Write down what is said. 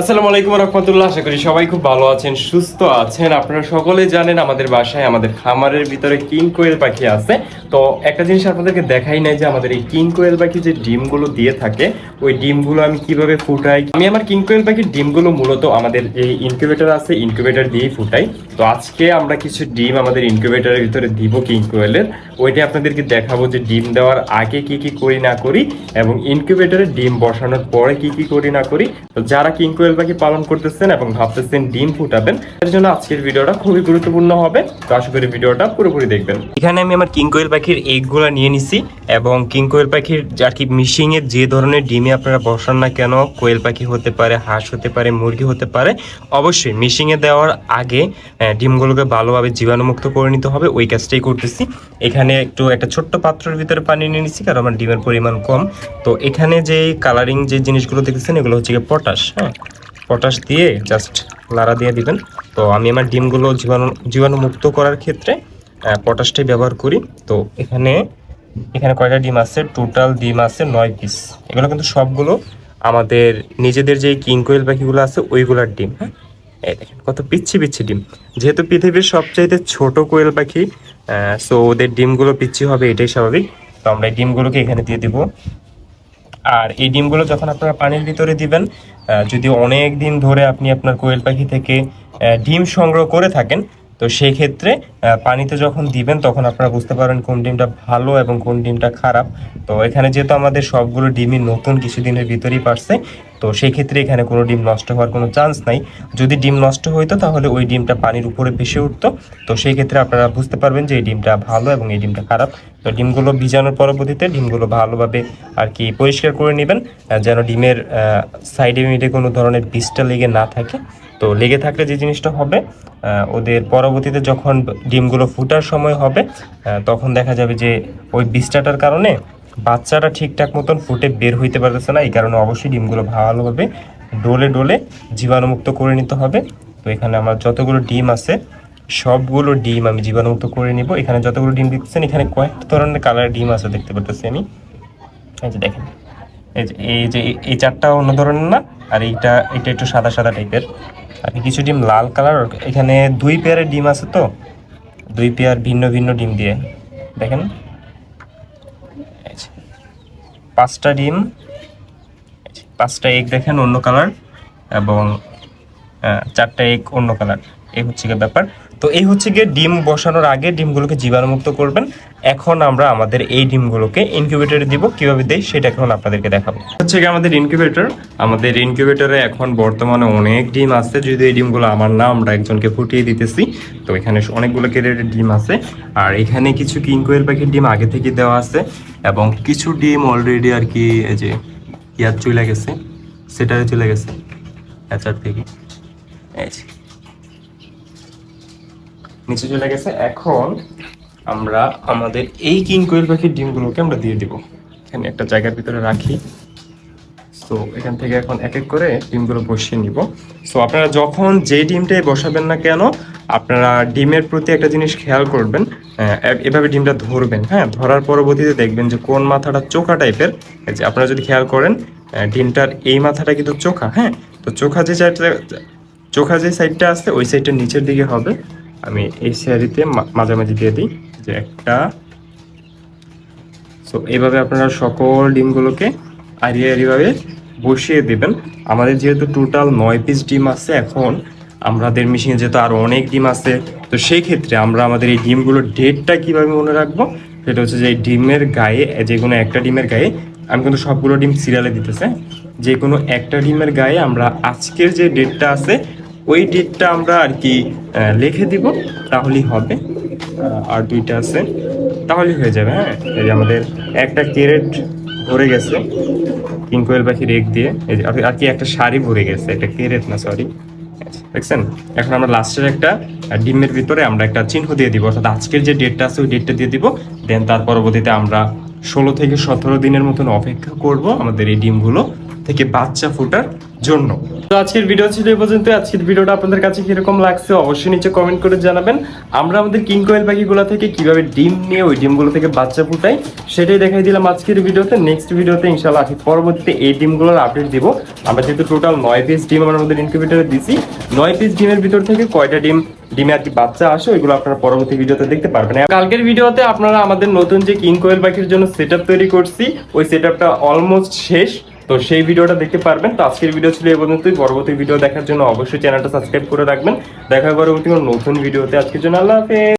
আসসালামু আলাইকুম রহমতুল্লাহ, আশা করি সবাই খুব ভালো আছেন, সুস্থ আছেন। আপনারা সকলে জানেন আমাদের বাসায় আমাদের খামারের ভিতরে কিং কোয়েল পাখি আছে। তো একটা জিনিস আপনাদেরকে দেখাই নাই যে আমাদের এই কিং কোয়েল পাখি যে ডিমগুলো দিয়ে থাকে, ওই ডিমগুলো আমি কীভাবে ফুটাই? আমি আমার কিং কোয়েল পাখির ডিমগুলো মূলত আমাদের এই ইনকিউবেটর আছে ইনকিউবেটর দিয়েই ফুটাই। তো আজকে আমরা কিছু ডিম আমাদের ইনকিউবেটরের ভিতরে দিব কিং কোয়েলের। ওইটা আপনাদেরকে দেখাবো যে ডিম দেওয়ার আগে কি কি করি না করি এবং ইনকিউবেটরে ডিম বসানোর পরে কি কি করি না করি। তো যারা কিং কোয়েল পাখি পালন করতেছেন এবং ভাবতেছেন ডিম ফুটাবেন, এর জন্য আজকের ভিডিওটা খুবই গুরুত্বপূর্ণ হবে। তো আশা করি ভিডিওটা পুরোপুরি দেখবেন। এখানে আমি আমার কিং কোয়েল পাখির এগগুলো নিয়ে নিছি এবং কিং কোয়েল পাখির আর কি মিশিং এর যে ধরনের ডিমে আপনারা বসান না কেন, কোয়েল পাখি হতে পারে, হাঁস হতে পারে, মুরগি হতে পারে, অবশ্যই মিশিং এ দেওয়ার আগে ডিমগুলোকে ভালোভাবে জীবাণুমুক্ত করে নিতে হবে। ওই কাজটাই করতেছি। এখানে একটু একটা ছোট্ট পাত্রের ভিতরে পানি নিয়ে নিচ্ছি কারণ আমার ডিমের পরিমাণ কম। তো এখানে যে কালারিং যে জিনিসগুলো দেখতেছেন, এগুলো হচ্ছে পটাশ হ্যাঁ? পটাশ দিয়ে জাস্ট লাড়া দিয়ে দিবেন। তো আমি আমার ডিমগুলো জীবাণু, জীবাণুমুক্ত করার ক্ষেত্রে পটাশটাই ব্যবহার করি। তো এখানে এখানে কয়টা ডিম আছে? টোটাল ডিম আছে নয় পিস এগুলো কিন্তু সবগুলো আমাদের নিজেদের যে কিং কোয়েল পাখিগুলো আছে, ওইগুলার ডিম হ্যাঁ? এই দেখেন, কত পিচ্ছি পিচ্ছি ডিম। যেহেতু পৃথিবীর সবচাইতে ছোট কোয়েল পাখি সো ওদের ডিমগুলো পিচ্ছি হবে, এটাই স্বাভাবিক। তো আমরা এই ডিমগুলোকে এখানে দিয়ে দিব। আর এই ডিমগুলো যখন আপনারা পানির ভিতরে দিবেন যদি অনেক দিন ধরে আপনি আপনার কোয়েল পাখি থেকে ডিম সংগ্রহ করে থাকেন, তো সেই ক্ষেত্রে পানিতে যখন দিবেন, তখন আপনারা বুঝতে পারবেন কোন ডিমটা ভালো এবং কোন ডিমটা খারাপ। তো এখানে যেহেতু আমাদের সবগুলো ডিমই নতুন, কিছুদিনের ভিতরেই পারছে তো সেই ক্ষেত্রে এখানে কোনো ডিম নষ্ট হওয়ার কোনো চান্স নাই। যদি ডিম নষ্ট হইতো, তাহলে ওই ডিমটা পানির উপরে ভেসে উঠতো। তো সেই ক্ষেত্রে আপনারা বুঝতে পারবেন যে এই ডিমটা ভালো এবং এই ডিমটা খারাপ। তো ডিমগুলো ভিজানোর পরবর্তীতে ডিমগুলো ভালোভাবে আর কি পরিষ্কার করে নেবেন যেন ডিমের সাইডে মিডে কোনো ধরনের বিষটা লেগে না থাকে। তো লেগে থাকলে যে জিনিসটা হবে ওদের পরবর্তীতে যখন ডিমগুলো ফুটার সময় হবে তখন দেখা যাবে যে ওই বিষটাটার কারণে বাচ্চাটা ঠিকঠাক মতন ফুটে বের হইতে পারতেছে না, এই কারণে অবশ্যই ডিমগুলো ভালোভাবে ডোলে ডোলে জীবাণুমুক্ত করে নিতে হবে। তো এখানে আমার যতগুলো ডিম আছে, সবগুলো ডিম আমি জীবাণুমুক্ত করে নিব। এখানে যতগুলো ডিম দেখতেছেন, এখানে কয়েকটা ধরনের কালার ডিম আছে দেখতে পারতেছি আমি। এই যে দেখেন, এই যে, এই চারটা অন্য ধরনের না, আর এইটা এটা একটু সাদা সাদা টাইপের। আর কিছু ডিম লাল কালার, এখানে দুই পেয়ারের ডিম আছে তো, দুই পেয়ার ভিন্ন ভিন্ন ডিম দিয়ে। দেখেন পাঁচটা ডিম, পাঁচটা এগ দেখেন অন্য কালার এবং চারটা এগ অন্য কালার এই হচ্ছে ব্যাপার। তো এই হচ্ছে গিয়ে ডিম বসানোর আগে ডিমগুলোকে জীবাণুমুক্ত করবেন। এখন আমরা আমাদের এই ডিমগুলোকে ইনকিউবেটরে দিব। কীভাবে দেই সেটা এখন আপনাদেরকে দেখাবো। হচ্ছে গিয়ে আমাদের ইনকিউবেটর আমাদের ইনকিউবেটরে এখন বর্তমানে অনেক ডিম আছে। যদি এই ডিমগুলো আমার না আমরা একজনকে ফুটিয়ে দিতেছি, তো এখানে অনেকগুলো ক্যারেটের ডিম আছে। আর এখানে কিছু কিংকোয়েল পাখির ডিম আগে থেকে দেওয়া আছে। এবং কিছু ডিম অলরেডি আর কি এই যে ইয়ার চলে গেছে সেটারে চলে গেছে। অ্যাচার থেকে এই। নিচে চলে গেছে। এখন আমরা আমাদের এই কিং কোয়েল পাখির ডিমগুলোকে আমরা দিয়ে দিব। এখানে একটা জায়গার ভিতরে রাখি। তো এখান থেকে এখন এক এক করে ডিমগুলো বসিয়ে নিব। সো আপনারা যখন যে ডিমটাই বসাবেন না কেন, আপনারা ডিমের প্রতি একটা জিনিস খেয়াল করবেন। এভাবে ডিমটা ধরবেন হ্যাঁ? ধরার পরবর্তীতে দেখবেন যে কোন মাথাটা চোখা টাইপের। যে আপনারা যদি খেয়াল করেন ডিমটার এই মাথাটা কিন্তু চোখা হ্যাঁ? তো চোখা যে সাইডটা চোখা যে সাইডটা আছে, ওই সাইডটা নিচের দিকে হবে। আমি এই সাইডে মাঝামাঝি দিয়ে দিই যে একটা। সো এইভাবে আপনারা সকল ডিমগুলোকে আড়িয়ে আড়িভাবে বসিয়ে দেবেন। আমাদের যেহেতু টোটাল নয় পিস ডিম আছে এখন, আমাদের মেশিনে যেহেতু আরও অনেক ডিম আছে, তো সেই ক্ষেত্রে আমরা আমাদের এই ডিমগুলোর ডেটটা কীভাবে মনে রাখব? সেটা হচ্ছে যে ডিমের গায়ে যে কোনো একটা ডিমের গায়ে, আমি কিন্তু সবগুলো ডিম সিরিয়ালে দিতেছে যে কোনো একটা ডিমের গায়ে আমরা আজকের যে ডেটটা আছে ওই ডেটটা আমরা আর কি লিখে দিব, তাহলেই হবে। আর দুইটা আছে, তাহলেই হয়ে যাবে হ্যাঁ? এই যে আমাদের একটা ক্যারেট ভরে গেছে, কিংকোয়েল পাখির এক দিয়ে। এই যে, আর- কি একটা শাড়ি ভরে গেছে, একটা ক্যারেট না সরি দেখছেন? এখন আমরা লাস্টের একটা ডিমের ভিতরে আমরা একটা চিহ্ন দিয়ে দিব, অর্থাৎ আজকের যে ডেটটা আছে, ওই ডেটটা দিয়ে দিব। দেন তার পরবর্তীতে আমরা ষোলো থেকে সতেরো দিনের মতন অপেক্ষা করব আমাদের এই ডিমগুলো থেকে বাচ্চা ফোটার জন্য। তো আজকের ভিডিও ছিল এই পর্যন্ত আজকের ভিডিওটা আপনাদের কাছে কীরকম লাগছে অবশ্যই নিচে কমেন্ট করে জানাবেন। আমরা আমাদের কিং কোয়েল পাখিগুলো থেকে কীভাবে ডিম নিয়ে ওই ডিমগুলো থেকে বাচ্চা ফুটাই, সেটাই দেখাই দিলাম আজকের ভিডিওতে নেক্সট ভিডিওতে ইনশাল্লাহ আজকে পরবর্তীতে এই ডিমগুলোর আপডেট দিব। আমরা যেহেতু টোটাল নয় পিস ডিম আমরা আমাদের ইনকিউবেটরে দিছি, নয় পিস ডিমের ভিতর থেকে কয়টা ডিম, ডিমে আর কি বাচ্চা আসে, ওইগুলো আপনারা পরবর্তী ভিডিওতে দেখতে পারবেন। কালকের ভিডিওতে আপনারা আমাদের নতুন যে কিং কোয়েল পাখির জন্য সেট তৈরি করছি, ওই সেট অলমোস্ট শেষ। তো সেই ভিডিওটা দেখতে পারবেন। তো আজকের ভিডিও ছিল এ পর্যন্তই। পরবর্তী ভিডিও দেখার জন্য অবশ্যই চ্যানেলটা সাবস্ক্রাইব করে রাখবেন। দেখা পরবর্তী নতুন ভিডিওতে। আজকের জন্য আল্লাহ হাফেজ।